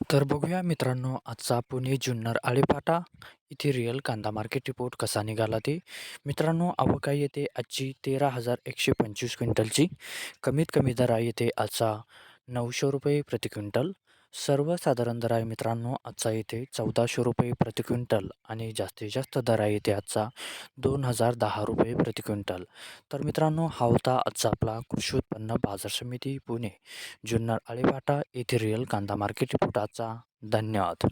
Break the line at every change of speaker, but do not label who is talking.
तर बघूया मित्रांनो आजचा पुणे जुन्नर आळेपाटा इथे रिअल कांदा मार्केट रिपोर्ट कसा निघाला ते. मित्रांनो आवक येते आजची तेरा हजार एकशे पंचवीस क्विंटलची. कमीत कमी दर आहे येते आजचा नऊशे रुपये प्रति क्विंटल. सर्वसाधारण दर आहे मित्रांनो आजचा येथे चौदाशे रुपये प्रति क्विंटल आणि जास्तीत जास्त दर आहे येते आजचा दोन हजार दहा रुपये प्रति क्विंटल. तर मित्रांनो हा होता आजचा आपला कृषी उत्पन्न बाजार समिती पुणे जुन्नर आळेवाटा येथे रिअल कांदा मार्केट रिपोर्ट आजचा. धन्यवाद.